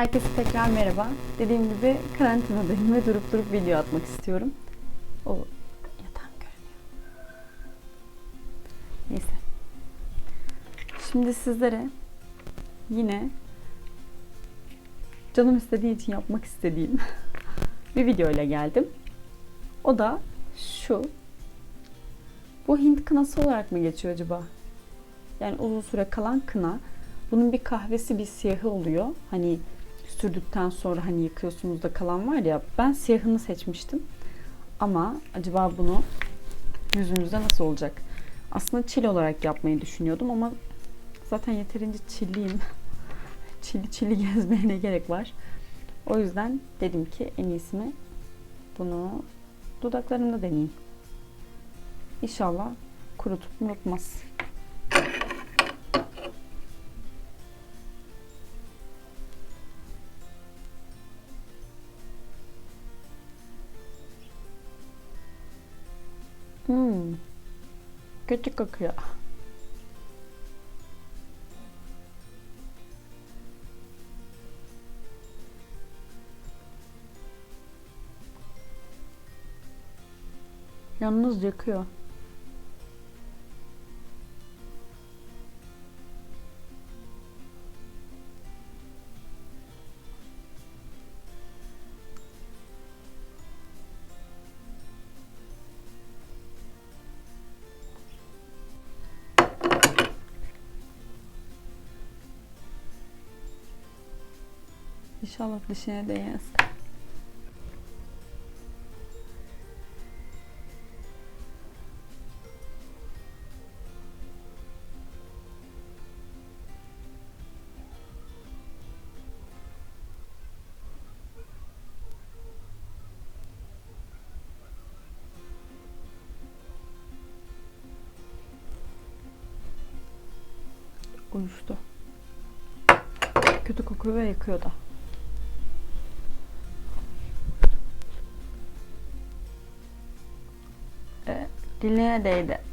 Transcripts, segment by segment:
Herkese tekrar merhaba. Dediğim gibi karantinadayım ve durup durup video atmak istiyorum. O yatağım görünüyor. Neyse. Şimdi sizlere yine canım istediği için yapmak istediğim bir video ile geldim. O da şu. Bu Hint kınası olarak mı geçiyor acaba? Yani uzun süre kalan kına. Bunun bir kahvesi bir siyahı oluyor. Hani sürdükten sonra hani yıkıyorsunuz da kalan var ya. Ben siyahını seçmiştim. Ama acaba bunu yüzümüzde nasıl olacak? Aslında çil olarak yapmayı düşünüyordum ama zaten yeterince çilliyim. çili çili gezmeye ne gerek var? O yüzden dedim ki en iyisi mi bunu dudaklarımda deneyeyim. İnşallah kurutup unutmaz. Kötü kokuyor. Yalnız yakıyor. İnşallah dişine değmez. Uyuştu. Kötü kokuyor ve yakıyor da. Diline değdi.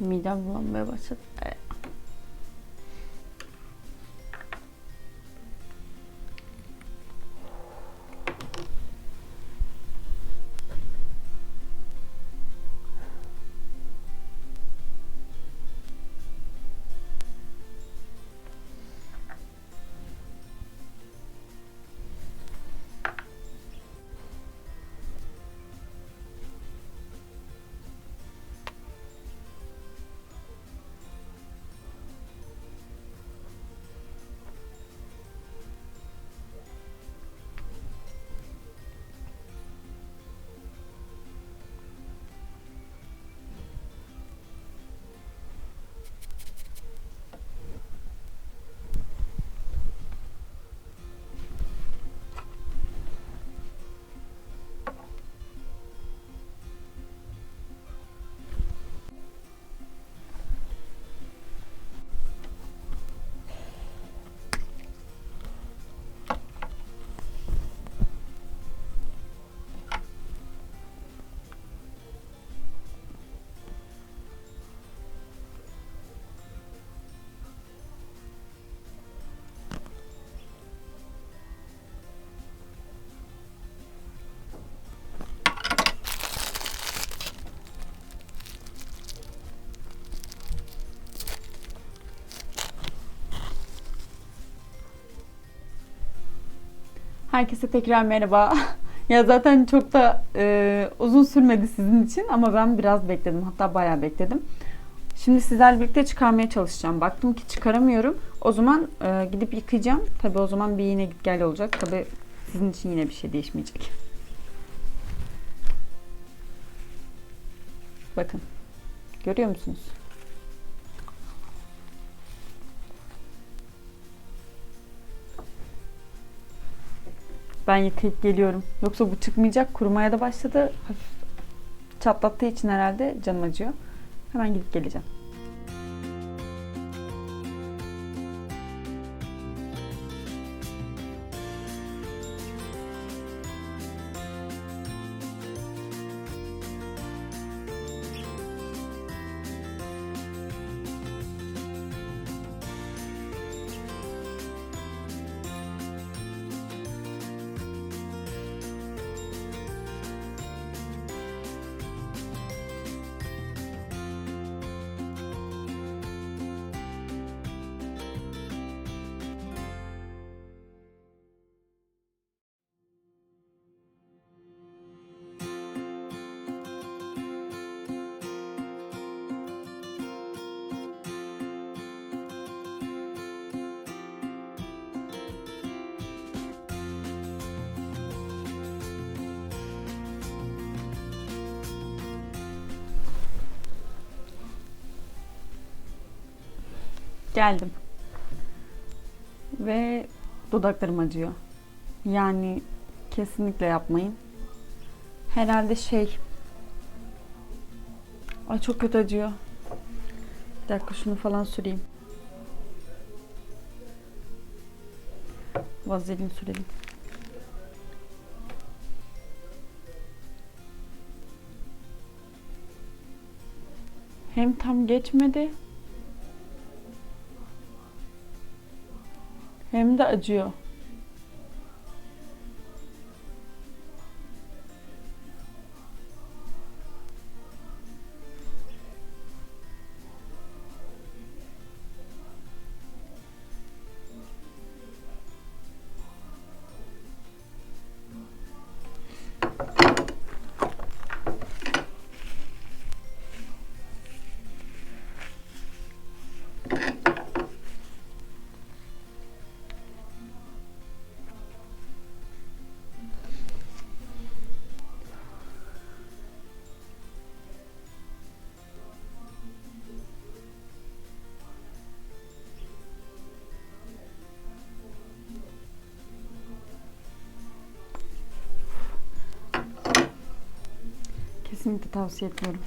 Midem bulanmaya başladı. Herkese tekrar merhaba. Ya zaten çok da e, uzun sürmedi sizin için ama ben biraz bekledim. Hatta bayağı bekledim. Şimdi sizlerle birlikte çıkarmaya çalışacağım. Baktım ki çıkaramıyorum. O zaman e, gidip yıkayacağım. Tabii o zaman bir yine git gel olacak. Tabii sizin için yine bir şey değişmeyecek. Bakın. Görüyor musunuz? Ben yıkayıp geliyorum. Yoksa bu çıkmayacak. Kurumaya da başladı. Hafif çatlattığı için herhalde canım acıyor. Hemen gidip geleceğim. Geldim. Ve dudaklarım acıyor. Yani kesinlikle yapmayın. Herhalde şey... Ay çok kötü acıyor. Bir dakika şunu falan süreyim. Vazelin sürelim. Hem tam geçmedi Hem de acıyor. Kesinlikle tavsiye etmiyorum.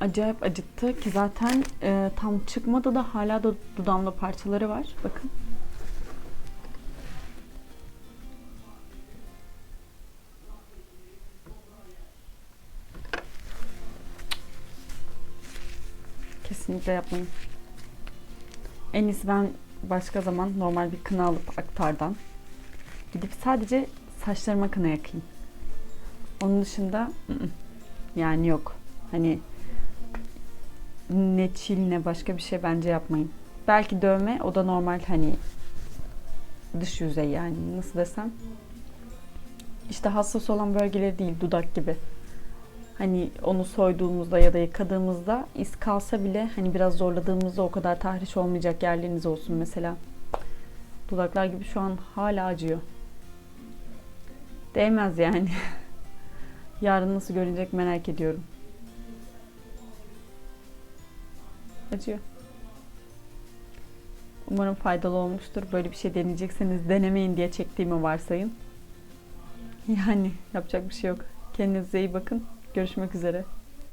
Acayip acıttı ki zaten e, tam çıkmadı da hala da dudağımda parçaları var. Bakın. Kesinlikle yapmayın. En iyisi ben başka zaman normal bir kına alıp aktardan gidip sadece saçlarıma kına yakayım. Onun dışında yani yok. Hani ne çil ne başka bir şey bence yapmayın. Belki dövme o da normal hani dış yüzey yani nasıl desem. İşte hassas olan bölgeleri değil dudak gibi. Hani onu soyduğumuzda ya da yıkadığımızda iz kalsa bile hani biraz zorladığımızda o kadar tahriş olmayacak yerleriniz olsun mesela. Dudaklar gibi şu an hala acıyor. Değmez yani. Yarın nasıl görünecek merak ediyorum. Acıyor. Umarım faydalı olmuştur. Böyle bir şey deneyecekseniz denemeyin diye çektiğimi varsayın. Yani yapacak bir şey yok. Kendinize iyi bakın. Görüşmek üzere.